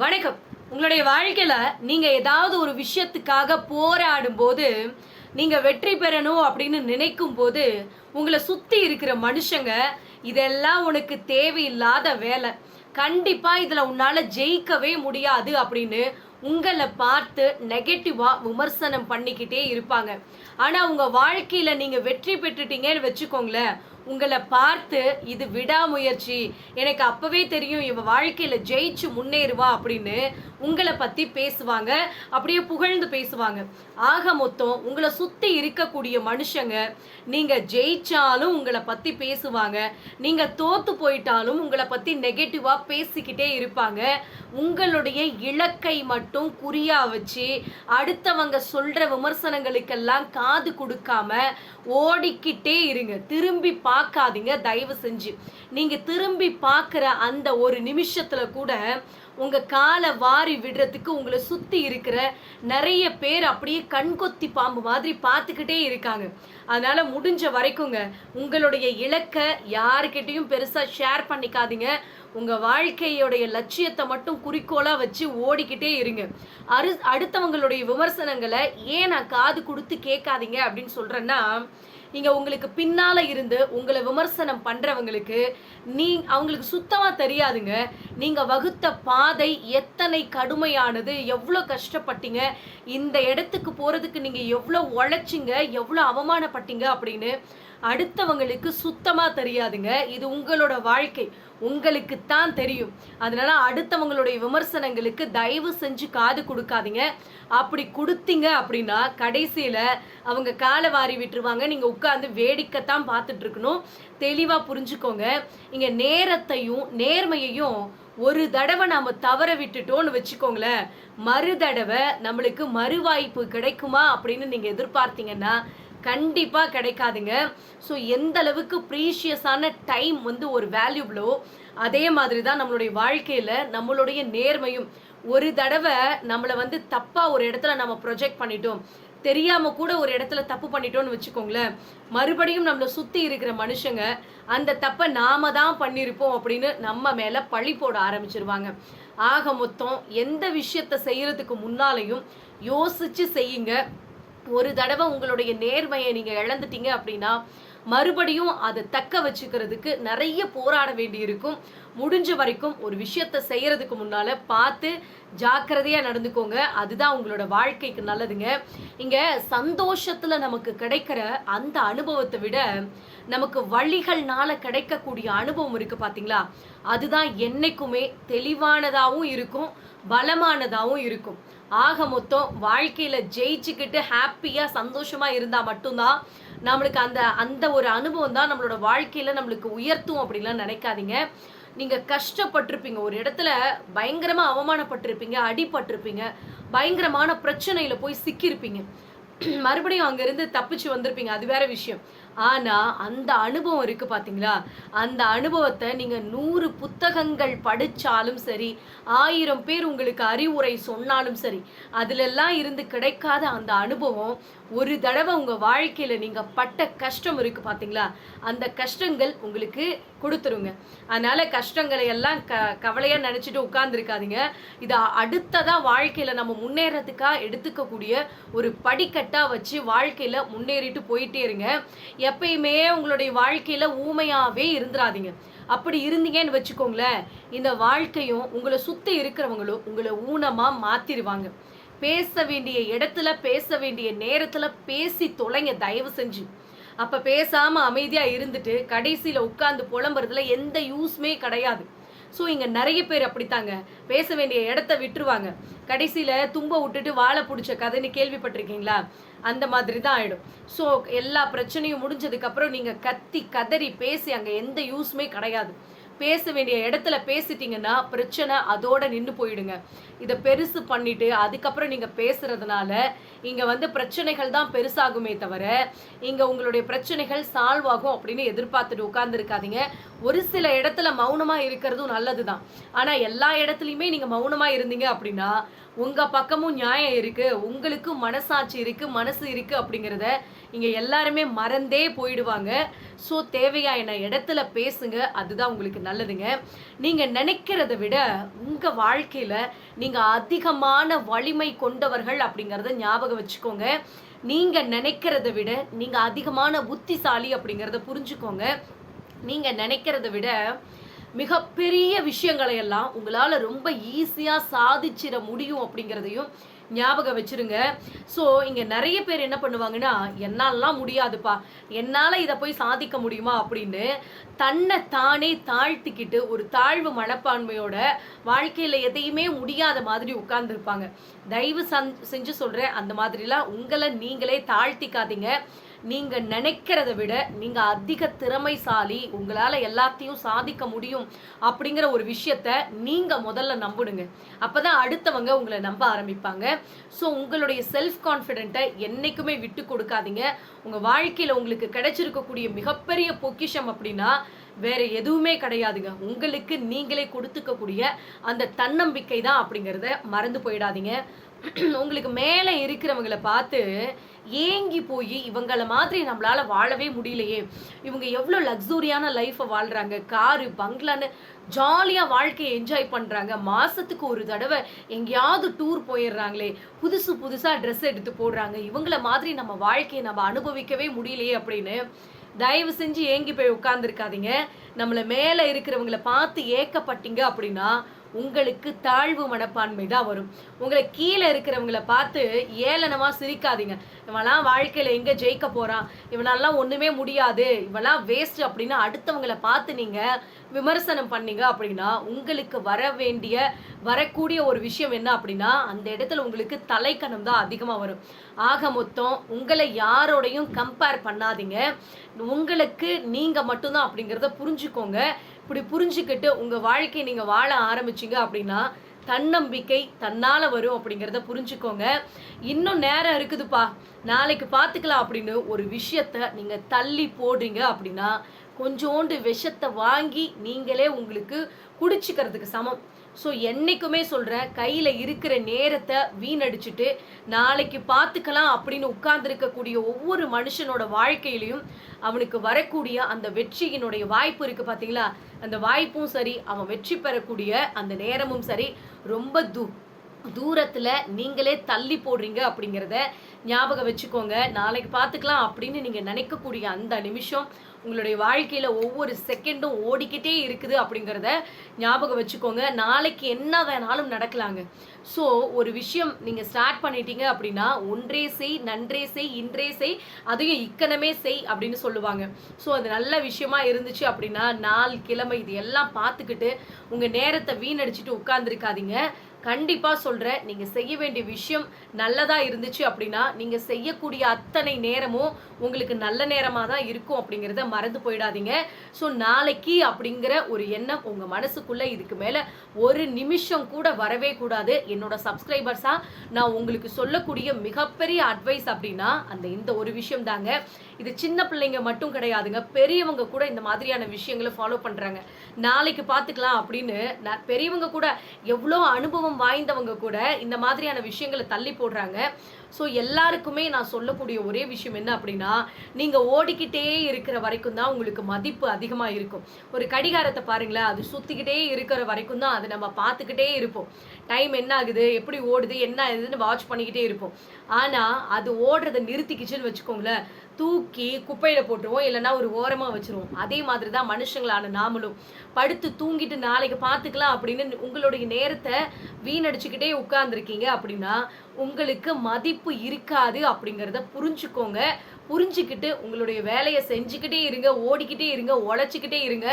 வணக்கம். உங்களுடைய வாழ்க்கையில நீங்க ஏதாவது ஒரு விஷயத்துக்காக போராடும் போது நீங்க வெற்றி பெறணும் அப்படின்னு நினைக்கும் போது உங்களை சுத்தி இருக்கிற மனுஷங்க இதெல்லாம் உனக்கு தேவையில்லாத வேலை. கண்டிப்பா இதுல உன்னால ஜெயிக்கவே முடியாது அப்படின்னு உங்களை பார்த்து நெகட்டிவா விமர்சனம் பண்ணிக்கிட்டே இருப்பாங்க. ஆனா உங்க வாழ்க்கையில நீங்க வெற்றி பெற்றுட்டீங்கன்னு வச்சுக்கோங்களேன் உங்களை பார்த்து இது விடாமுயற்சி. எனக்கு அப்பவே தெரியும் இவன் வாழ்க்கையில ஜெயிச்சு முன்னேறுவா அப்படின்னு உங்களை பத்தி பேசுவாங்க. அப்படியே புகழ்ந்து பேசுவாங்க. ஆக மொத்தம் உங்களை சுத்தி இருக்கக்கூடிய மனுஷங்க நீங்க ஜெயிச்சாலும் உங்களை பத்தி பேசுவாங்க. நீங்க தோத்து போயிட்டாலும் உங்களை பத்தி நெகட்டிவா பேசிக்கிட்டே இருப்பாங்க. உங்களுடைய இலக்கை மட்டும் குறியா வச்சு அடுத்தவங்க சொல்ற விமர்சனங்களுக்கெல்லாம் காது கொடுக்காம ஓடிக்கிட்டே இருங்க. திரும்பி பா பார்க்காதீங்க தயவு செஞ்சு. நீங்கள் திரும்பி பார்க்குற அந்த ஒரு நிமிஷத்தில் கூட உங்கள் காலை வாரி விடுறதுக்கு உங்களை சுற்றி இருக்கிற நிறைய பேர் அப்படியே கண்கொத்தி பாம்பு மாதிரி பார்த்துக்கிட்டே இருக்காங்க. அதனால் முடிஞ்ச வரைக்குங்க உங்களுடைய இலக்கை யாருக்கிட்டையும் பெருசாக ஷேர் பண்ணிக்காதீங்க. உங்கள் வாழ்க்கையோடைய லட்சியத்தை மட்டும் குறிக்கோளாக வச்சு ஓடிக்கிட்டே இருங்க. அரு அடுத்தவங்களுடைய விமர்சனங்களை ஏன் நான் காது கொடுத்து கேட்காதீங்க அப்படின்னு சொல்கிறேன்னா நீங்கள் உங்களுக்கு பின்னால இருந்து உங்களை விமர்சனம் பண்ணுறவங்களுக்கு நீ அவங்களுக்கு சுத்தமாக தெரியாதுங்க. நீங்கள் வகுத்த பாதை எத்தனை கடுமையானது எவ்வளோ கஷ்டப்பட்டீங்க இந்த இடத்துக்கு போகிறதுக்கு நீங்கள் எவ்வளோ உழைச்சிங்க எவ்வளோ அவமானப்பட்டீங்க அப்படின்னு அடுத்தவங்களுக்கு சுத்தமாக தெரியாதுங்க. இது உங்களோட வாழ்க்கை. உங்களுக்கு தான் தெரியும். அதனால அடுத்தவங்களுடைய விமர்சனங்களுக்கு தயவு செஞ்சு காது கொடுக்காதீங்க. அப்படி கொடுத்தீங்க அப்படின்னா கடைசியில் அவங்க காலை வாரி விட்டுருவாங்க. நீங்கள் உட்காந்து வேடிக்கைத்தான் பார்த்துட்டு இருக்கணும் தெளிவாக புரிஞ்சுக்கோங்க. இங்கே நேரத்தையும் நேர்மையையும் ஒரு தடவை நாம தவற விட்டுட்டோம்னு வச்சுக்கோங்களேன். மறு தடவை நம்மளுக்கு மறுவாய்ப்பு கிடைக்குமா அப்படின்னு நீங்கள் எதிர்பார்த்தீங்கன்னா கண்டிப்பாக கிடைக்காதுங்க. ஸோ எந்த அளவுக்கு ப்ரீஷியஸான டைம் வந்து ஒரு வேல்யூபிளோ அதே மாதிரி தான் நம்மளுடைய வாழ்க்கையில் நம்மளுடைய நேர்மையும். ஒரு தடவை நம்மளை வந்து தப்பாக ஒரு இடத்துல நம்ம ப்ரொஜெக்ட் பண்ணிட்டோம். தெரியாம கூட ஒரு இடத்துல தப்பு பண்ணிட்டோம்னு வச்சுக்கோங்களேன். மறுபடியும் நம்மளை சுத்தி இருக்கிற மனுஷங்க அந்த தப்பை நாம தான் பண்ணியிருப்போம் அப்படின்னு நம்ம மேல பழி போட ஆரம்பிச்சிருவாங்க. ஆக மொத்தம் எந்த விஷயத்த செய்யறதுக்கு முன்னாலையும் யோசிச்சு செய்யுங்க. ஒரு தடவை உங்களுடைய நேர்மையை நீங்க இழந்துட்டீங்க அப்படின்னா மறுபடியும் அதை தக்க வச்சுக்கிறதுக்கு நிறைய போராட வேண்டி இருக்கும் முடிஞ்ச வரைக்கும் ஒரு விஷயத்த செய்யறதுக்கு முன்னால பார்த்து ஜாக்கிரதையா நடந்துக்கோங்க. அதுதான் உங்களோட வாழ்க்கைக்கு நல்லதுங்க. இங்க சந்தோஷத்துல நமக்கு கிடைக்கிற அந்த அனுபவத்தை விட நமக்கு வழிகள்னால கிடைக்கக்கூடிய அனுபவம் இருக்கு பாத்தீங்களா? அதுதான் என்னைக்குமே தெளிவானதாகவும் இருக்கும் பலமானதாகவும் இருக்கும். ஆக மொத்தம் வாழ்க்கையில ஜெயிச்சுக்கிட்டு ஹாப்பியா சந்தோஷமா இருந்தா மட்டும்தான் நம்மளுக்கு அந்த அந்த ஒரு அனுபவம் தான் நம்மளோட வாழ்க்கையில நம்மளுக்கு உயர்த்தும் அப்படின்லாம் நினைக்காதீங்க. நீங்க கஷ்டப்பட்டிருப்பீங்க. ஒரு இடத்துல பயங்கரமா அவமானப்பட்டிருப்பீங்க அடிபட்டிருப்பீங்க பயங்கரமான பிரச்சனையில போய் சிக்கியிருப்பீங்க. மறுபடியும் அங்கேருந்து தப்பிச்சு வந்திருப்பீங்க. அது வேற விஷயம். ஆனா அந்த அனுபவம் இருக்கு பாத்தீங்களா? அந்த அனுபவத்தை நீங்க நூறு புத்தகங்கள் படிச்சாலும் சரி ஆயிரம் பேர் உங்களுக்கு அறிவுரை சொன்னாலும் சரி அதுல எல்லாம் இருந்து கிடைக்காத அந்த அனுபவம் ஒரு தடவை உங்க வாழ்க்கையில நீங்க பட்ட கஷ்டம் இருக்கு பாத்தீங்களா? அந்த கஷ்டங்கள் உங்களுக்கு கொடுத்துருங்க. அதனால கஷ்டங்களை எல்லாம் க கவலையா நினைச்சிட்டு உட்கார்ந்துருக்காதீங்க. இது அடுத்ததா வாழ்க்கையில நம்ம முன்னேறதுக்கா எடுத்துக்கக்கூடிய ஒரு படிக்கட்டா வச்சு வாழ்க்கையில முன்னேறிட்டு போயிட்டே இருங்க. எப்பயுமே உங்களுடைய வாழ்க்கையில ஊமையாவே இருந்துராதீங்க அப்படி இருந்தீங்கன்னு வச்சுக்கோங்களேன் இந்த வாழ்க்கையும் உங்களை சுத்தி இருக்கிறவங்களும் உங்களை ஊனமா மாத்திருவாங்க. பேச வேண்டிய இடத்துல பேச வேண்டிய நேரத்துல பேசி தொலைங்க தயவு செஞ்சு. அப்ப பேசாம அமைதியா இருந்துட்டு கடைசியில உட்கார்ந்து புலம்புறதுல எந்த யூஸ்மே கிடையாது. ஸோ இங்க நிறைய பேர் அப்படித்தாங்க. பேச வேண்டிய இடத்த விட்டுருவாங்க. கடைசியில் தும்ப விட்டுட்டு வாழை பிடிச்ச கதைன்னு கேள்விப்பட்டிருக்கீங்களா? அந்த மாதிரி தான் ஆயிடும். ஸோ எல்லா பிரச்சனையும் முடிஞ்சதுக்கு அப்புறம் நீங்க கத்தி கதறி பேசி அங்க எந்த யூஸ்மே கிடையாது. பேச வேண்டிய இடத்துல பேசிட்டீங்கன்னா பிரச்சனை அதோட நின்று போயிடுங்க. இதை பெருசு பண்ணிட்டு அதுக்கப்புறம் நீங்கள் பேசுறதுனால இங்கே வந்து பிரச்சனைகள் தான் பெருசாகுமே தவிர இங்கே உங்களுடைய பிரச்சனைகள் சால்வ் ஆகும் அப்படின்னு எதிர்பார்த்துட்டு உட்கார்ந்துருக்காதீங்க. ஒரு சில இடத்துல மௌனமாக இருக்கிறதும் நல்லது தான் ஆனால் எல்லா இடத்துலையுமே நீங்கள் மௌனமாக இருந்தீங்க அப்படின்னா உங்கள் பக்கமும் நியாயம் இருக்குது உங்களுக்கும் மனசாட்சி இருக்குது மனசு இருக்குது அப்படிங்கிறத இங்கே எல்லாருமே மறந்தே போயிடுவாங்க. ஸோ தேவையான இடத்துல பேசுங்க அதுதான் உங்களுக்கு நல்லதுங்க. நீங்கள் நினைக்கிறத விட உங்கள் வாழ்க்கையில் நீங்கள் அதிகமான வலிமை கொண்டவர்கள் அப்படிங்கிறத ஞாபகம் வச்சுக்கோங்க. நீங்கள் நினைக்கிறத விட நீங்கள் அதிகமான புத்திசாலி அப்படிங்கிறத புரிஞ்சுக்கோங்க. நீங்கள் நினைக்கிறத விட மிகப்பெரிய விஷயங்களை எல்லாம் உங்களால் ரொம்ப ஈஸியாக சாதிச்சிட முடியும் அப்படிங்கிறதையும் ஞாபகம் வச்சிருங்க. ஸோ இங்கே நிறைய பேர் என்ன பண்ணுவாங்கன்னா என்னாலலாம் முடியாதுப்பா. என்னால் இதை போய் சாதிக்க முடியுமா? அப்படின்னு தன்னை தானே தாழ்த்திக்கிட்டு ஒரு தாழ்வு மனப்பான்மையோட வாழ்க்கையில் எதையுமே முடியாத மாதிரி உட்கார்ந்துருப்பாங்க. தயவு சஞ் செஞ்சு சொல்கிறேன் அந்த மாதிரிலாம் உங்களை நீங்களே தாழ்த்திக்காதீங்க. நீங்க நினைக்கிறத விட நீங்க அதிக திறமைசாலி உங்களால எல்லாத்தையும் சாதிக்க முடியும் அப்படிங்கிற ஒரு விஷயத்த நீங்க முதல்ல நம்புடுங்க அப்பதான் அடுத்தவங்க உங்களை நம்ப ஆரம்பிப்பாங்க. ஸோ உங்களுடைய செல்ஃப் கான்ஃபிடென்ட்டை என்னைக்குமே விட்டு கொடுக்காதீங்க. உங்க வாழ்க்கையில உங்களுக்கு கிடைச்சிருக்கக்கூடிய மிகப்பெரிய பொக்கிஷம் அப்படின்னா வேற எதுவுமே கிடையாதுங்க. உங்களுக்கு நீங்களே கொடுத்துக்கக்கூடிய அந்த தன்னம்பிக்கை தான் அப்படிங்கிறத மறந்து போயிடாதீங்க. உங்களுக்கு மேலே இருக்கிறவங்களை பார்த்து ஏங்கி போய் இவங்கள மாதிரி நம்மளால வாழவே முடியலையே. இவங்க எவ்வளோ லக்ஸூரியான லைஃப்பை வாழ்கிறாங்க காரு பங்களான்னு ஜாலியாக வாழ்க்கையை என்ஜாய் பண்ணுறாங்க மாதத்துக்கு ஒரு தடவை எங்கேயாவது டூர் போயிடுறாங்களே. புதுசு புதுசாக ட்ரெஸ் எடுத்து போடுறாங்க. இவங்கள மாதிரி நம்ம வாழ்க்கையை நம்ம அனுபவிக்கவே முடியலையே அப்படின்னு தயவு செஞ்சு ஏங்கி போய் உட்காந்துருக்காதீங்க நம்மளை மேலே இருக்கிறவங்கள பார்த்து ஏக்கப்பட்டீங்க அப்படின்னா உங்களுக்கு தாழ்வு மனப்பான்மை தான் வரும். உங்களை கீழே இருக்கிறவங்கள பார்த்து ஏளனமாக சிரிக்காதீங்க. இவெல்லாம் வாழ்க்கையில் எங்கே ஜெயிக்க போகிறான் இவனாலாம் ஒன்றுமே முடியாது. இவெல்லாம் வேஸ்ட் அப்படின்னு அடுத்தவங்கள பார்த்து நீங்கள் விமர்சனம் பண்ணீங்க அப்படின்னா உங்களுக்கு வர வேண்டிய வரக்கூடிய ஒரு விஷயம் என்ன அப்படின்னா அந்த இடத்துல உங்களுக்கு தலைக்கணம் தான் அதிகமாக வரும். ஆக மொத்தம் உங்களை யாரோடையும் கம்பேர் பண்ணாதீங்க. உங்களுக்கு நீங்கள் மட்டும்தான் அப்படிங்கிறத புரிஞ்சுக்கோங்க. இப்படி புரிஞ்சுக்கிட்டு உங்கள் வாழ்க்கையை நீங்கள் வாழ ஆரம்பிச்சிங்க அப்படின்னா தன்னம்பிக்கை தன்னால் வரும் அப்படிங்கிறத புரிஞ்சுக்கோங்க. இன்னும் நேரம் இருக்குதுப்பா. நாளைக்கு பார்த்துக்கலாம் அப்படின்னு ஒரு விஷயத்த நீங்கள் தள்ளி போடுறீங்க அப்படின்னா கொஞ்சோண்டு விஷத்தை வாங்கி நீங்களே உங்களுக்கு குடிச்சிக்கிறதுக்கு சமம். ஸோ என்றைக்குமே சொல்கிறேன் கையில் இருக்கிற நேரத்தை வீணடிச்சுட்டு நாளைக்கு பார்த்துக்கலாம் அப்படின்னு உட்கார்ந்துருக்கக்கூடிய ஒவ்வொரு மனுஷனோட வாழ்க்கையிலையும் அவனுக்கு வரக்கூடிய அந்த வெற்றியினுடைய வாய்ப்பு இருக்குது பார்த்தீங்களா? அந்த வாய்ப்பும் சரி அவன் வெற்றி பெறக்கூடிய அந்த நேரமும் சரி ரொம்ப தூ தூரத்தில் நீங்களே தள்ளி போடுறீங்க அப்படிங்கிறத ஞாபகம் வச்சுக்கோங்க. நாளைக்கு பார்த்துக்கலாம் அப்படின்னு நீங்கள் நினைக்கக்கூடிய அந்த நிமிஷம் உங்களுடைய வாழ்க்கையில் ஒவ்வொரு செகண்டும் ஓடிக்கிட்டே இருக்குது அப்படிங்கிறத ஞாபகம் வச்சுக்கோங்க. நாளைக்கு என்ன வேணாலும் நடக்கலாங்க. ஸோ ஒரு விஷயம் நீங்கள் ஸ்டார்ட் பண்ணிட்டீங்க அப்படின்னா ஒன்றே செய் நன்றே செய் இன்றே செய் அதையும் இக்கணமே செய் அப்படின்னு சொல்லுவாங்க. ஸோ அது நல்ல விஷயமா இருந்துச்சு அப்படின்னா நாள் கிழமை இது எல்லாம் பார்த்துக்கிட்டு உங்கள் நேரத்தை வீணடிச்சிட்டு உட்காந்துருக்காதீங்க கண்டிப்பாக சொல்கிறேன் நீங்கள் செய்ய வேண்டிய விஷயம் நல்லதாக இருந்துச்சு அப்படின்னா நீங்கள் செய்யக்கூடிய அத்தனை நேரமும் உங்களுக்கு நல்ல நேரமாக தான் இருக்கும் அப்படிங்கிறத மறந்து போயிடாதீங்க. ஸோ நாளைக்கு அப்படிங்கிற ஒரு எண்ணம் உங்கள் மனசுக்குள்ளே இதுக்கு மேலே ஒரு நிமிஷம் கூட வரவே கூடாது. என்னோட சப்ஸ்கிரைபர்ஸாக நான் உங்களுக்கு சொல்லக்கூடிய மிகப்பெரிய அட்வைஸ் அப்படின்னா அந்த இந்த ஒரு விஷயம் தாங்க. இது சின்ன பிள்ளைங்க மட்டும் கிடையாதுங்க. பெரியவங்க கூட இந்த மாதிரியான விஷயங்களை ஃபாலோ பண்ணுறாங்க நாளைக்கு பார்த்துக்கலாம் அப்படின்னு நான் பெரியவங்க கூட எவ்வளோ அனுபவம் வாய்ந்தவங்க கூட இந்த மாதிரியான விஷயங்களை தள்ளி போடுறாங்க. ஸோ எல்லாருக்குமே நான் சொல்லக்கூடிய ஒரே விஷயம் என்ன அப்படின்னா நீங்கள் ஓடிக்கிட்டே இருக்கிற வரைக்கும் தான் உங்களுக்கு மதிப்பு அதிகமாக இருக்கும். ஒரு கடிகாரத்தை பாருங்களேன் அது சுற்றிக்கிட்டே இருக்கிற வரைக்கும் தான் அதை நம்ம பார்த்துக்கிட்டே இருப்போம். டைம் என்ன ஆகுது எப்படி ஓடுது என்ன ஆகுதுன்னு வாட்ச் பண்ணிக்கிட்டே இருப்போம். ஆனால் அது ஓடுறதை நிறுத்திக்கிச்சுன்னு வச்சுக்கோங்களேன். தூக்கி குப்பையில் போட்டுருவோம் இல்லைன்னா ஒரு ஓரமாக வச்சுருவோம். அதே மாதிரி தான் மனுஷங்களான நாமளும். படுத்து தூங்கிட்டு நாளைக்கு பார்த்துக்கலாம் அப்படின்னு உங்களுடைய நேரத்தை வீணடிச்சுக்கிட்டே உட்கார்ந்துருக்கீங்க அப்படின்னா உங்களுக்கு மதிப்பு இருக்காது அப்படிங்கிறத புரிஞ்சுக்கோங்க. புரிஞ்சுக்கிட்டு உங்களுடைய வேலையை செஞ்சுக்கிட்டே இருங்க ஓடிக்கிட்டே இருங்க உழைச்சிக்கிட்டே இருங்க.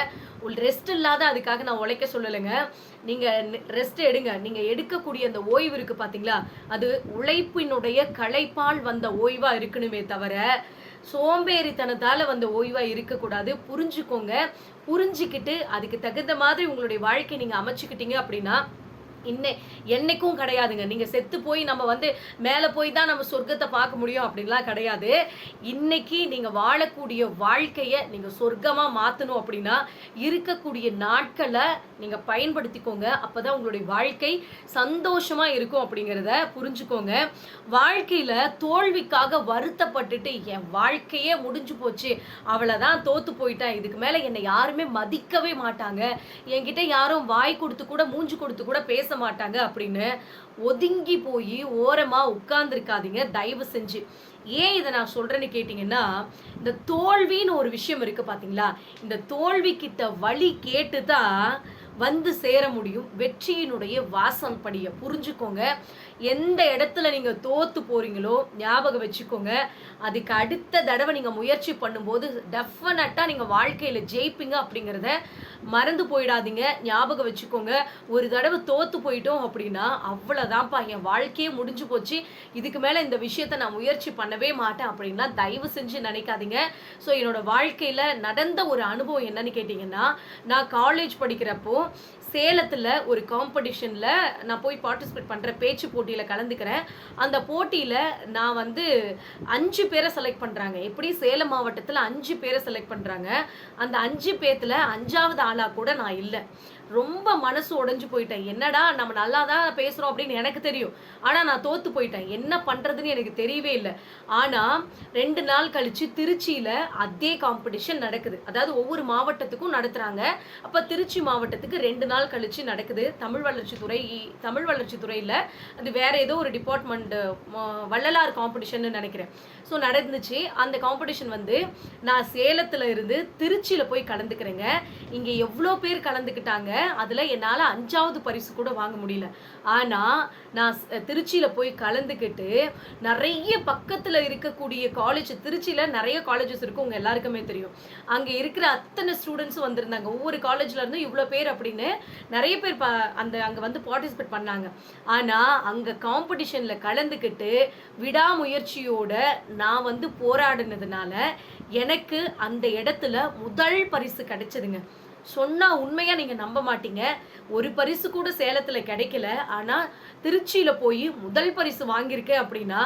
ரெஸ்ட் இல்லாத அதுக்காக நான் உழைக்க சொல்லலைங்க. நீங்கள் ரெஸ்ட் எடுங்க. நீங்கள் எடுக்கக்கூடிய அந்த ஓய்வு இருக்குது பார்த்தீங்களா அது உழைப்பினுடைய களைப்பால் வந்த ஓய்வாக இருக்கணுமே தவிர சோம்பேறித்தனத்தால் வந்த ஓய்வாக இருக்கக்கூடாது. புரிஞ்சுக்கோங்க. புரிஞ்சுக்கிட்டு அதுக்கு தகுந்த மாதிரி உங்களுடைய வாழ்க்கை நீங்கள் அமைச்சுக்கிட்டீங்க அப்படின்னா இன்னை என்னைக்கும் கிடையாதுங்க. நீங்க செத்து போய் நம்ம வந்து மேலே போய் தான் நம்ம சொர்க்கத்தை பார்க்க முடியும் அப்படின்லாம் கிடையாது. இன்னைக்கு நீங்க வாழக்கூடிய வாழ்க்கையை நீங்க சொர்க்கமா மாத்தணும் அப்படின்னா இருக்கக்கூடிய நாட்களை நீங்க பயன்படுத்திக்கோங்க. அப்பதான் உங்களுடைய வாழ்க்கை சந்தோஷமா இருக்கும் அப்படிங்கிறத புரிஞ்சுக்கோங்க. வாழ்க்கையில தோல்விக்காக வருத்தப்பட்டுட்டு என் வாழ்க்கையே முடிஞ்சு போச்சு அவ்வளவுதான் தோத்து போயிட்டேன். இதுக்கு மேல என்னை யாருமே மதிக்கவே மாட்டாங்க. என்கிட்ட யாரும் வாய் கொடுத்து கூட மூஞ்சி கொடுத்து கூட பேச மாட்டாங்க அப்படின்னு ஒதுங்கி போய் ஓரமா உட்கார்ந்துருக்காதீங்க தயவு செஞ்சு. ஏன் இதை நான் சொல்றேன்னு கேட்டிங்கன்னா இந்த தோல்வின்னு ஒரு விஷயம் இருக்கு பாத்தீங்களா? இந்த தோல்வி கிட்ட வழி கேட்டு தான் வந்து சேர முடியும். வெற்றியினுடைய வாசம் படிய புரிஞ்சுக்கோங்க. எந்த இடத்துல நீங்க தோத்து போறீங்களோ ஞாபகம் வச்சுக்கோங்க. அதுக்கு அடுத்த தடவை நீங்க முயற்சி பண்ணும்போது டெஃபினட்டா நீங்க வாழ்க்கையில ஜெயிப்பீங்க அப்படிங்கிறத மறந்து போயிடாதீங்க. ஞாபகம் வச்சுக்கோங்க. ஒரு தடவை தோத்து போயிட்டோம் அப்படின்னா அவ்வளவுதான்ப்பா என் வாழ்க்கையே முடிஞ்சு போச்சு. இதுக்கு மேல இந்த விஷயத்த நான் முயற்சி பண்ணவே மாட்டேன் அப்படின்னா தயவு செஞ்சு நினைக்காதீங்க. ஸோ என்னோட வாழ்க்கையில நடந்த ஒரு அனுபவம் என்னன்னு கேட்டிங்கன்னா நான் காலேஜ் படிக்கிறப்போ சேலத்தில் ஒரு காம்படிஷனில் நான் போய் பார்ட்டிசிபேட் பண்ணுற பேச்சு போட்டியில் கலந்துக்கிறேன். அந்த போட்டியில் நான் வந்து அஞ்சு பேரை செலக்ட் பண்ணுறாங்க எப்படி சேலம் மாவட்டத்தில் அஞ்சு பேரை செலக்ட் பண்ணுறாங்க அந்த அஞ்சு பேர்த்தில் அஞ்சாவது ஆளாக கூட நான் இல்லை. ரொம்ப மனசு உடைஞ்சு போயிட்டேன். என்னடா நம்ம நல்லா தான் பேசுகிறோம் அப்படின்னு எனக்கு தெரியும். ஆனால் நான் தோற்று போயிட்டேன். என்ன பண்ணுறதுன்னு எனக்கு தெரியவே இல்லை. ஆனால் ரெண்டு நாள் கழிச்சு திருச்சியில் அதே காம்படிஷன் நடக்குது. அதாவது ஒவ்வொரு மாவட்டத்துக்கும் நடத்துகிறாங்க அப்போ திருச்சி மாவட்டத்துக்கு ரெண்டு நாள் கழிச்சு நடக்குது. தமிழ் வளர்ச்சித்துறை தமிழ் வளர்ச்சித்துறையில் அது வேற ஏதோ ஒரு டிபார்ட்மெண்ட் வள்ளலார் காம்படிஷன் நினைக்கிறேன். ஸோ நடந்துச்சு. அந்த காம்படிஷன் வந்து நான் சேலத்தில் இருந்து திருச்சியில் போய் கலந்துக்கிறேங்க. இங்கே எவ்வளோ பேர் கலந்துக்கிட்டாங்க? அதில் என்னால் அஞ்சாவது பரிசு கூட வாங்க முடியல. ஆனால் நான் திருச்சியில் போய் கலந்துக்கிட்டு நிறைய பக்கத்தில் இருக்கக்கூடிய காலேஜ் திருச்சியில் நிறைய காலேஜஸ் இருக்கும் உங்கள் எல்லாருக்குமே தெரியும். அங்கே இருக்கிற அத்தனை ஸ்டூடெண்ட்ஸும் வந்திருந்தாங்க. ஒவ்வொரு காலேஜ்ல இருந்தும் இவ்வளோ பேர் அப்படின்னு நிறைய பேர் ப அந்த அங்கே வந்து பார்ட்டிசிபேட் பண்ணாங்க. ஆனால் அங்கே காம்படிஷனில் கலந்துக்கிட்டு விடாமுயற்சியோட நான் வந்து போராடினதுனால எனக்கு அந்த இடத்துல முதல் பரிசு கிடைச்சதுங்க. சொன்னால் உண்மையாக நீங்கள் நம்ப மாட்டீங்க. ஒரு பரிசு கூட சேலத்தில் கிடைக்கல. ஆனால் திருச்சியில் போய் முதல் பரிசு வாங்கியிருக்கேன் அப்படின்னா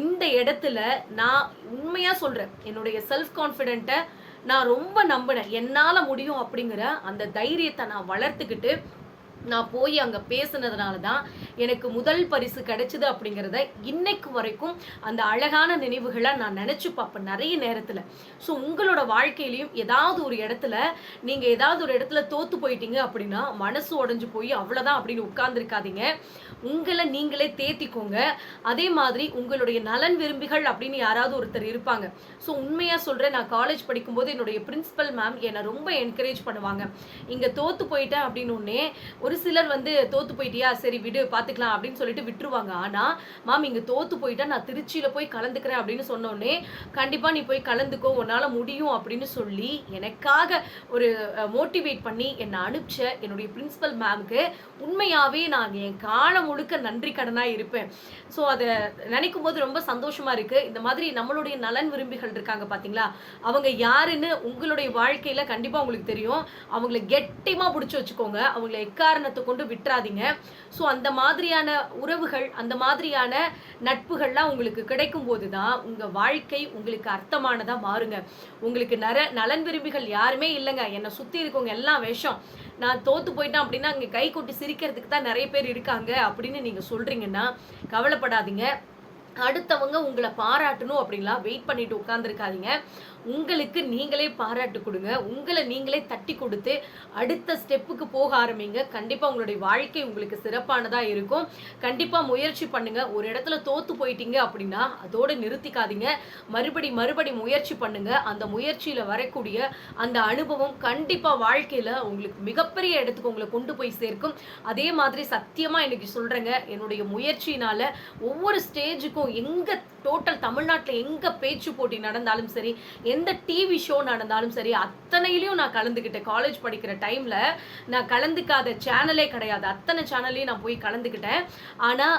இந்த இடத்துல நான் உண்மையாக சொல்கிறேன் என்னுடைய செல்ஃப் கான்ஃபிடென்ட்டை நான் ரொம்ப நம்பினேன். என்னால் முடியும் அப்படிங்கிற அந்த தைரியத்தை நான் வளர்த்துக்கிட்டு நான் போய் அங்கே பேசுனதுனால தான் எனக்கு முதல் பரிசு கிடைச்சிது அப்படிங்கிறத இன்னைக்கு வரைக்கும் அந்த அழகான நினைவுகளை நான் நினச்சி பார்ப்பேன் நிறைய நேரத்தில். ஸோ உங்களோட வாழ்க்கையிலையும் ஏதாவது ஒரு இடத்துல நீங்கள் ஏதாவது ஒரு இடத்துல தோற்று போயிட்டீங்க அப்படின்னா மனசு உடைஞ்சு போய் அவ்வளோதான் அப்படின்னு உட்கார்ந்துருக்காதீங்க. உங்களை நீங்களே தேத்திக்கோங்க. அதே மாதிரி உங்களுடைய நலன் விரும்பிகள் அப்படின்னு யாராவது ஒருத்தர் இருப்பாங்க. ஸோ உண்மையாக சொல்கிறேன் நான் காலேஜ் படிக்கும்போது என்னுடைய பிரின்ஸிபல் மேம் என்னை ரொம்ப என்கரேஜ் பண்ணுவாங்க. இங்கே தோற்று போயிட்டேன் அப்படின்னு ஒரு ஒரு சிலர் வந்து தோத்து போயிட்டியா? சரி விடு பாத்துக்கலாம் அப்படின்னு சொல்லிட்டு விட்டுருவாங்க. ஆனா மேம் இங்க தோத்து போயிட்டா நான் திருச்சியில போய் கலந்துக்கிறேன் அப்படின்னு சொன்னோடனே கண்டிப்பாக கண்டிப்பா நீ போய் கலந்துக்கோ உன்னால முடியும் அப்படின்னு சொல்லி எனக்காக ஒரு மோட்டிவேட் பண்ணி என்னை அனுப்பிச்ச என்னுடைய பிரின்சிபல் மேம்க்கு உண்மையாவே நான் என் காலம் முழுக்க நன்றி கடனா இருப்பேன். ஸோ அதை நினைக்கும் போது ரொம்ப சந்தோஷமா இருக்கு. இந்த மாதிரி நம்மளுடைய நலன் விரும்பிகள் இருக்காங்க பாத்தீங்களா? அவங்க யாருன்னு உங்களுடைய வாழ்க்கையில கண்டிப்பா உங்களுக்கு தெரியும். அவங்கள கெட்டியமாக பிடிச்சி வச்சுக்கோங்க. அவங்கள காரணத்தை கொண்டு விட்டுறாதீங்க. ஸோ அந்த மாதிரியான உறவுகள் அந்த மாதிரியான நட்புகள்லாம் உங்களுக்கு கிடைக்கும் போது தான் உங்கள் வாழ்க்கை உங்களுக்கு அர்த்தமானதாக மாறுங்க. உங்களுக்கு நர நலன் விரும்பிகள் யாருமே இல்லைங்க. என்னை சுற்றி இருக்கவங்க எல்லாம் விஷம். நான் தோத்து போயிட்டேன் அப்படின்னா அங்கே கை கொட்டி சிரிக்கிறதுக்கு தான் நிறைய பேர் இருக்காங்க அப்படின்னு நீங்கள் சொல்கிறீங்கன்னா கவலைப்படாதீங்க. அடுத்தவங்க உங்களை பாராட்டணும் அப்படின்லாம் வெயிட் பண்ணிட்டு உட்காந்துருக்காதீங்க உங்களுக்கு நீங்களே பாராட்டு கொடுங்க. உங்களை நீங்களே தட்டி கொடுத்து அடுத்த ஸ்டெப்புக்கு போக ஆரம்பிங்க. கண்டிப்பாக உங்களுடைய வாழ்க்கை உங்களுக்கு சிறப்பானதாக இருக்கும். கண்டிப்பாக முயற்சி பண்ணுங்க. ஒரு இடத்துல தோத்து போயிட்டீங்க அப்படின்னா அதோடு நிறுத்திக்காதீங்க. மறுபடி மறுபடி முயற்சி பண்ணுங்க. அந்த முயற்சியில் வரக்கூடிய அந்த அனுபவம் கண்டிப்பாக வாழ்க்கையில் உங்களுக்கு மிகப்பெரிய இடத்துக்கு உங்களை கொண்டு போய் சேர்க்கும். அதே மாதிரி சத்தியமாக இன்னைக்கு சொல்கிறேங்க என்னுடைய முயற்சியினால் ஒவ்வொரு ஸ்டேஜுக்கும் எங்கே டோட்டல் தமிழ்நாட்டில் எங்கே பேச்சு போட்டி நடந்தாலும் சரி எந்த டிவி ஷோ நடந்தாலும் சரி அத்தனையிலையும் நான் கலந்துக்கிட்டேன் காலேஜ் படிக்கிற டைமில் நான் கலந்துக்காத சேனலே கிடையாது. அத்தனை சேனல்லையும் நான் போய் கலந்துக்கிட்டேன் ஆனால்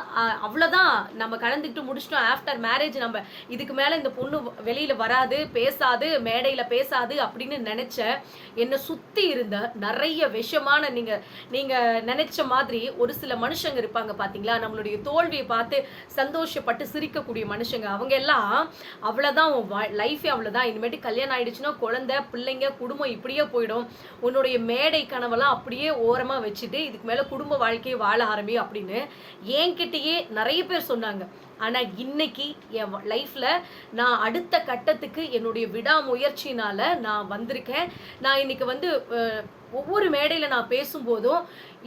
அவ்வளோதான் நம்ம கலந்துக்கிட்டு முடிச்சிட்டோம். ஆஃப்டர் மேரேஜ் நம்ம இதுக்கு மேலே இந்த பொண்ணு வெளியில் வராது பேசாது மேடையில் பேசாது அப்படின்னு நினச்ச என்னை சுற்றி இருந்த நிறைய விஷமான நீங்கள் நீங்கள் நினச்ச மாதிரி ஒரு சில மனுஷங்க இருப்பாங்க பார்த்தீங்களா நம்மளுடைய தோல்வியை பார்த்து சந்தோஷப்பட்டு சிரிக்கக்கூடிய மனுஷங்க. அவங்க எல்லாம் அவ்வளோதான் லைஃபே அவ்வளோதான் அப்புறமேட்டு கல்யாணம் ஆயிடுச்சுன்னா குழந்தை பிள்ளைங்க குடும்பம் இப்படியே போயிடும். உன்னுடைய மேடை கனவெல்லாம் அப்படியே ஓரமாக வச்சுட்டு இதுக்கு மேலே குடும்ப வாழ்க்கையை வாழ ஆரம்பி அப்படின்னு என்கிட்டயே நிறைய பேர் சொன்னாங்க. ஆனால் இன்னைக்கு என் லைஃப்பில் நான் அடுத்த கட்டத்துக்கு என்னுடைய விடாமுயற்சினால் நான் வந்திருக்கேன். நான் இன்னைக்கு வந்து ஒவ்வொரு மேடையில் நான் பேசும்போதும்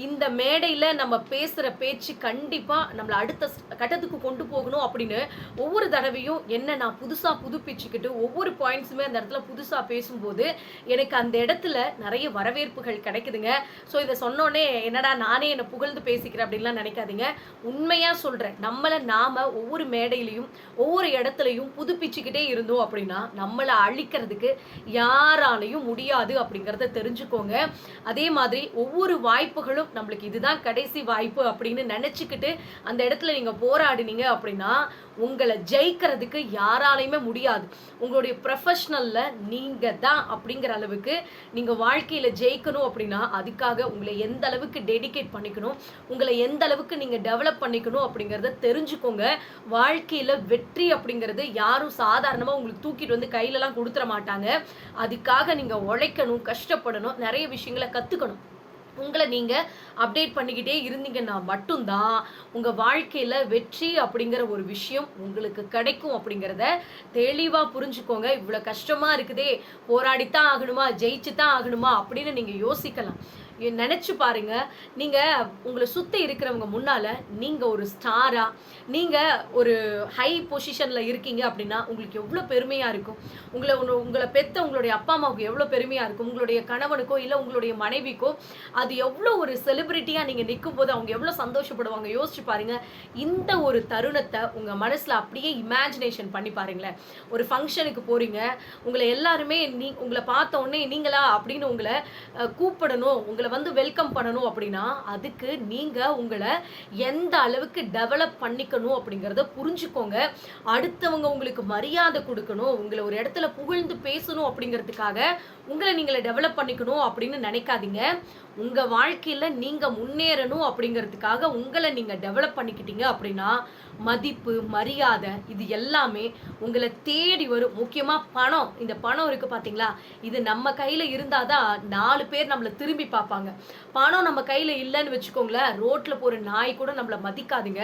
இந்த மேடையில் நம்ம பேசுகிற பேச்சு கண்டிப்பாக நம்மளை அடுத்த கட்டத்துக்கு கொண்டு போகணும் அப்படின்னு ஒவ்வொரு தடவையும் என்ன நான் புதுசாக புதுப்பிச்சுக்கிட்டு ஒவ்வொரு பாயிண்ட்ஸுமே அந்த இடத்துல புதுசாக பேசும்போது எனக்கு அந்த இடத்துல நிறைய வரவேற்புகள் கிடைக்குதுங்க. ஸோ இதை சொன்னோடனே என்னடா நானே என்னை புகழ்ந்து பேசிக்கிறேன் அப்படின்லாம் நினைக்காதீங்க. உண்மையாக சொல்கிறேன் நம்மளை நாம் ஒவ்வொரு மேடையிலையும் ஒவ்வொரு இடத்துலையும் புதுப்பிச்சுக்கிட்டே இருந்தோம் அப்படின்னா நம்மளை அழிக்கிறதுக்கு யாராலையும் முடியாது அப்படிங்கிறத தெரிஞ்சுக்கோங்க. அதே மாதிரி ஒவ்வொரு வாய்ப்புகளும் நம்மளுக்கு இதுதான் கடைசி வாய்ப்பு அப்படின்னு நினச்சிக்கிட்டு அந்த இடத்துல நீங்கள் போராடினீங்க அப்படின்னா உங்களை ஜெயிக்கிறதுக்கு யாராலையுமே முடியாது. உங்களுடைய ப்ரொஃபஷ்னலில் நீங்கள் தான் அப்படிங்கிற அளவுக்கு நீங்கள் வாழ்க்கையில் ஜெயிக்கணும் அப்படின்னா அதுக்காக உங்களை எந்த அளவுக்கு டெடிகேட் பண்ணிக்கணும் உங்களை எந்த அளவுக்கு நீங்கள் டெவலப் பண்ணிக்கணும் அப்படிங்கிறத தெரிஞ்சுக்கோங்க. வாழ்க்கையில் வெற்றி அப்படிங்கிறது யாரும் சாதாரணமாக உங்களுக்கு தூக்கிட்டு வந்து கையிலலாம் கொடுத்துட மாட்டாங்க. அதுக்காக நீங்கள் உழைக்கணும் கஷ்டப்படணும் நிறைய விஷயங்களை கற்றுக்கணும் உங்களை நீங்கள் அப்டேட் பண்ணிக்கிட்டே இருந்தீங்கன்னா மட்டும்தான் உங்கள் வாழ்க்கையில் வெற்றி அப்படிங்கிற ஒரு விஷயம் உங்களுக்கு கிடைக்கும் அப்படிங்கிறத தெளிவாக புரிஞ்சுக்கோங்க. இவ்வளோ கஷ்டமாக இருக்குதே போராடித்தான் ஆகணுமா ஜெயிச்சு தான் ஆகணுமா அப்படின்னு நீங்கள் யோசிக்கலாம். நினச்சி பாருங்க. நீங்கள் உங்களை சுற்றி இருக்கிறவங்க முன்னால் நீங்கள் ஒரு ஸ்டாராக நீங்கள் ஒரு ஹை பொசிஷனில் இருக்கீங்க அப்படின்னா உங்களுக்கு எவ்வளோ பெருமையாக இருக்கும்? உங்களை உங்க- உங்களை பெத்த உங்களுடைய அப்பா அம்மாவுக்கு எவ்வளோ பெருமையாக இருக்கும்? உங்களுடைய கணவனுக்கோ இல்லை உங்களுடைய மனைவிக்கோ அது எவ்வளோ ஒரு செலிப்ரிட்டியாக நீங்கள் நிற்கும் போது அவங்க எவ்வளோ சந்தோஷப்படுவாங்க? யோசிச்சு பாருங்க. இந்த ஒரு தருணத்தை உங்கள் மனசில் அப்படியே இமேஜினேஷன் பண்ணி பாருங்களேன். ஒரு ஃபங்க்ஷனுக்கு போகிறீங்க உங்களை எல்லாருமே நீ உங்களை பார்த்த உடனே நீங்களா அப்படின்னு உங்களை கூப்பிடணும். உங்களை வந்து வெல்கம் பண்ணணும் அப்படின்னா அதுக்கு நீங்கள் உங்களை எந்த அளவுக்கு டெவலப் பண்ணிக்கணும் அப்படிங்கிறத புரிஞ்சுக்கோங்க. அடுத்தவங்க உங்களுக்கு மரியாதை கொடுக்கணும் உங்களை ஒரு இடத்துல புகழ்ந்து பேசணும் அப்படிங்கிறதுக்காக உங்களை நீங்களை டெவலப் பண்ணிக்கணும் அப்படின்னு நினைக்காதீங்க. உங்க வாழ்க்கையில நீங்க முன்னேறணும் அப்படிங்கிறதுக்காக உங்களை நீங்க டெவலப் பண்ணிக்கிட்டீங்க அப்படின்னா மதிப்பு மரியாதை இது எல்லாமே உங்களை தேடி வரும். முக்கியமா பணம். இந்த பணம் இருக்கு பாத்தீங்களா? இது நம்ம கையில இருந்தாதான் நாலு பேர் நம்மளை திரும்பி பார்ப்பாங்க. பணம் நம்ம கையில இல்லைன்னு வச்சுக்கோங்களேன் ரோட்ல போற நாய் கூட நம்மளை மதிக்காதுங்க.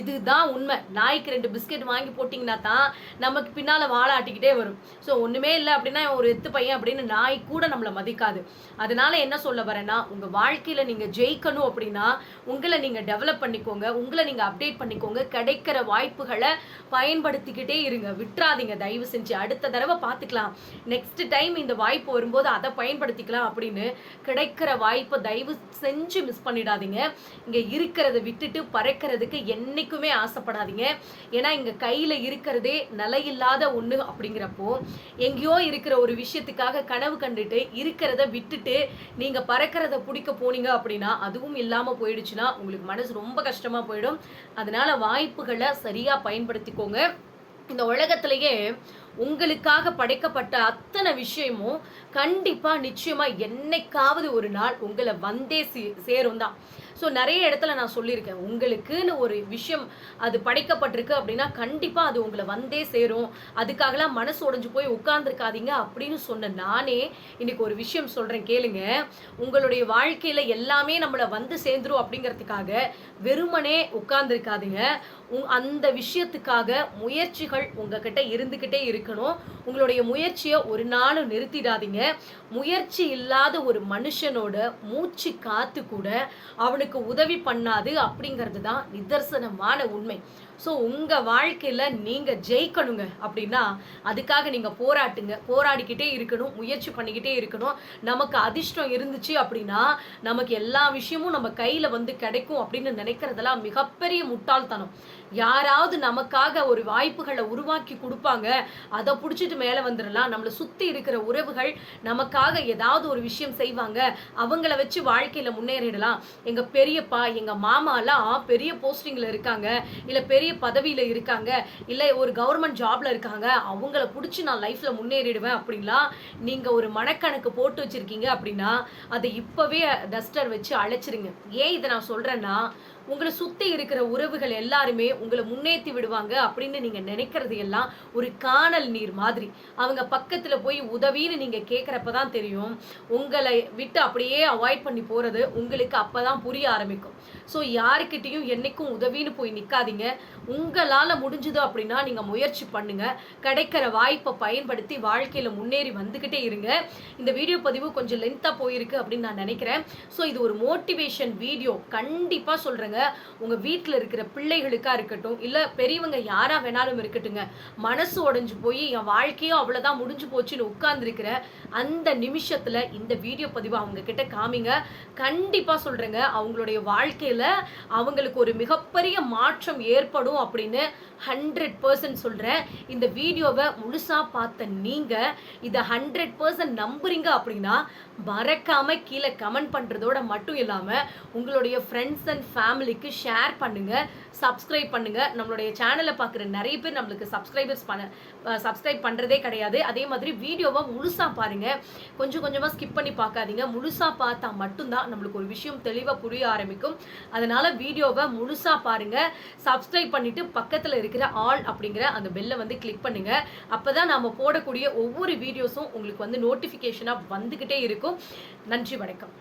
இதுதான் உண்மை. நாய்க்கு ரெண்டு பிஸ்கெட் வாங்கி போட்டிங்கன்னா தான் நமக்கு பின்னால வாழாட்டிக்கிட்டே வரும். ஸோ ஒண்ணுமே இல்லை அப்படின்னா ஒரு எத்து பையன் அப்படின்னு நாய் கூட நம்மளை மதிக்காது. அதனால என்ன சொல்ல வரேன்னா உங்கள் வாழ்க்கையில் நீங்கள் ஜெயிக்கணும் அப்படின்னா உங்களை நீங்கள் டெவலப் பண்ணிக்கோங்க உங்களை நீங்கள் அப்டேட் பண்ணிக்கோங்க கிடைக்கிற வாய்ப்புகளை பயன்படுத்திக்கிட்டே இருங்க. விட்டுறாதீங்க. தயவு செஞ்சு அடுத்த தடவை பார்த்துக்கலாம். நெக்ஸ்ட் டைம் இந்த வாய்ப்பு வரும்போது அதை பயன்படுத்திக்கலாம் அப்படின்னு கிடைக்கிற வாய்ப்பை தயவு செஞ்சு மிஸ் பண்ணிடாதீங்க. இங்கே இருக்கிறத விட்டுட்டு பறக்கிறதுக்கு என்றைக்குமே ஆசைப்படாதீங்க. ஏன்னா இங்கே கையில் இருக்கிறதே நிலையில்லாத ஒன்று அப்படிங்கிறப்போ எங்கேயோ இருக்கிற ஒரு விஷயத்துக்காக கனவு கண்டுட்டு இருக்கிறத விட்டுட்டு நீங்கள் பறக்கிறத பிடிக்க போனீங்க அப்படின்னா அதுவும் இல்லாமல் போயிடுச்சுன்னா உங்களுக்கு மனசு ரொம்ப கஷ்டமாக போயிடும். அதனால வாய்ப்புகளை சரியாக பயன்படுத்திக்கோங்க. இந்த உலகத்திலேயே உங்களுக்காக படைக்கப்பட்ட அத்தனை விஷயமும் கண்டிப்பாக நிச்சயமாக என்னைக்காவது ஒரு நாள் உங்களை வந்தே சே- சேரும் தான் ஸோ நிறைய இடத்துல நான் சொல்லியிருக்கேன். உங்களுக்குன்னு ஒரு விஷயம் அது படைக்கப்பட்டிருக்கு அப்படின்னா கண்டிப்பாக அது உங்களை வந்தே சேரும். அதுக்காகலாம் மனசு உடைஞ்சு போய் உட்கார்ந்துருக்காதீங்க அப்படின்னு சொன்ன நானே இன்னைக்கு ஒரு விஷயம் சொல்கிறேன் கேளுங்க. உங்களுடைய வாழ்க்கையில் எல்லாமே நம்மளை வந்து சேர்ந்துரும் அப்படிங்கிறதுக்காக வெறுமனே உட்கார்ந்துருக்காதீங்க. அந்த விஷயத்துக்காக முயற்சிகள் உங்ககிட்ட இருந்துக்கிட்டே இருக்கணும். உங்களுடைய முயற்சியை ஒரு நாளும் நிறுத்திடாதீங்க. முயற்சி இல்லாத ஒரு மனுஷனோட மூச்சு காத்து கூட அவனுக்கு உதவி பண்ணாது அப்படிங்கிறது தான் நிதர்சனமான உண்மை. ஸோ உங்கள் வாழ்க்கையில் நீங்கள் ஜெயிக்கணுங்க அப்படின்னா அதுக்காக நீங்கள் போராட்டுங்க. போராடிக்கிட்டே இருக்கணும் முயற்சி பண்ணிக்கிட்டே இருக்கணும். நமக்கு அதிர்ஷ்டம் இருந்துச்சு அப்படின்னா நமக்கு எல்லா விஷயமும் நம்ம கையில் வந்து கிடைக்கும் அப்படின்னு நினைக்கிறதெல்லாம் மிகப்பெரிய முட்டாள்தனம். யாராவது நமக்காக ஒரு வாய்ப்புகளை உருவாக்கி கொடுப்பாங்க அதை பிடிச்சிட்டு மேலே வந்துடலாம் நம்மளை சுற்றி இருக்கிற உறவுகள் நமக்காக ஏதாவது ஒரு விஷயம் செய்வாங்க. அவங்கள வச்சு வாழ்க்கையில் முன்னேறிடலாம். எங்கள் பெரியப்பா எங்கள் மாமாலாம் பெரிய போஸ்டிங்கில் இருக்காங்க. இல்லை பெரிய பதவியில் இருக்காங்க. இல்லை ஒரு கவர்மெண்ட் ஜாப்ல இருக்காங்க. அவங்கள பிடிச்சி நான் லைஃப்பில் முன்னேறிடுவேன் அப்படின்லாம் நீங்கள் ஒரு மனக்கணக்கு போட்டு வச்சுருக்கீங்க அப்படின்னா அதை இப்போவே டஸ்டர் வச்சு அழைச்சிருங்க. ஏன் இதை நான் சொல்கிறேன்னா உங்களை சுற்றி இருக்கிற உறவுகள் எல்லாருமே உங்களை முன்னேற்றி விடுவாங்க அப்படின்னு நீங்கள் நினைக்கிறது எல்லாம் ஒரு காணல் நீர் மாதிரி. அவங்க பக்கத்தில் போய் உதவின்னு நீங்கள் கேட்குறப்ப தான் தெரியும். உங்களை விட்டு அப்படியே அவாய்ட் பண்ணி போகிறது உங்களுக்கு அப்போ தான் புரிய ஆரம்பிக்கும். ஸோ யாருக்கிட்டேயும் என்னைக்கும் உதவின்னு போய் நிற்காதீங்க உங்களால் முடிஞ்சுது அப்படின்னா நீங்கள் முயற்சி பண்ணுங்கள் கிடைக்கிற வாய்ப்பை பயன்படுத்தி வாழ்க்கையில் முன்னேறி வந்துக்கிட்டே இருங்க. இந்த வீடியோ பதிவு கொஞ்சம் லென்த்தாக போயிருக்கு அப்படின்னு நான் நினைக்கிறேன். ஸோ இது ஒரு மோட்டிவேஷன் வீடியோ கண்டிப்பாக சொல்கிறேங்க உங்கள் வீட்டில் இருக்கிற பிள்ளைகளுக்காக இருக்கட்டும் இல்லை பெரியவங்க யாராக வேணாலும் இருக்கட்டுங்க மனசு உடைஞ்சு போய் என் வாழ்க்கையும் அவ்வளோதான் முடிஞ்சு போச்சுன்னு உட்கார்ந்துருக்கிற அந்த நிமிஷத்தில் இந்த வீடியோ பதிவை அவங்க கிட்ட காமிங்க. கண்டிப்பாக சொல்கிறேங்க அவங்களுடைய வாழ்க்கையில் அவங்களுக்கு ஒரு மிகப்பெரிய மாற்றம் ஏற்படும் அப்படின்னு ஹண்ட்ரட் பர்சன்ட் சொல்கிறேன் இந்த வீடியோவை முழுசாக பார்த்த நீங்கள் இதை ஹண்ட்ரட் பர்சன்ட் நம்புறீங்க அப்படின்னா மறக்காமல் கீழே கமெண்ட் பண்ணுறதோட மட்டும் இல்லாமல் உங்களுடைய ஃப்ரெண்ட்ஸ் அண்ட் ஃபேமிலிக்கு ஷேர் பண்ணுங்கள் சப்ஸ்கிரைப் பண்ணுங்கள் நம்மளுடைய சேனலை பார்க்குற நிறைய பேர் நம்மளுக்கு சப்ஸ்கிரைபர்ஸ் பண்ண சப்ஸ்கிரைப் பண்ணுறதே கிடையாது. அதே மாதிரி வீடியோவை முழுசாக பாருங்கள் கொஞ்சம் கொஞ்சமாக ஸ்கிப் பண்ணி பார்க்காதீங்க. முழுசாக பார்த்தா மட்டும்தான் நம்மளுக்கு ஒரு விஷயம் தெளிவாக புரிய ஆரம்பிக்கும். அதனால் வீடியோவை முழுசாக பாருங்கள் சப்ஸ்கிரைப் பண்ணிவிட்டு பக்கத்தில் இருக்கிற ஆல் அப்படிங்கிற அந்த பெல்லை வந்து கிளிக் பண்ணுங்கள் அப்போ தான் நாம் போடக்கூடிய ஒவ்வொரு வீடியோஸும் உங்களுக்கு வந்து நோட்டிஃபிகேஷனாக வந்துக்கிட்டே இருக்கும். நன்றி வணக்கம்.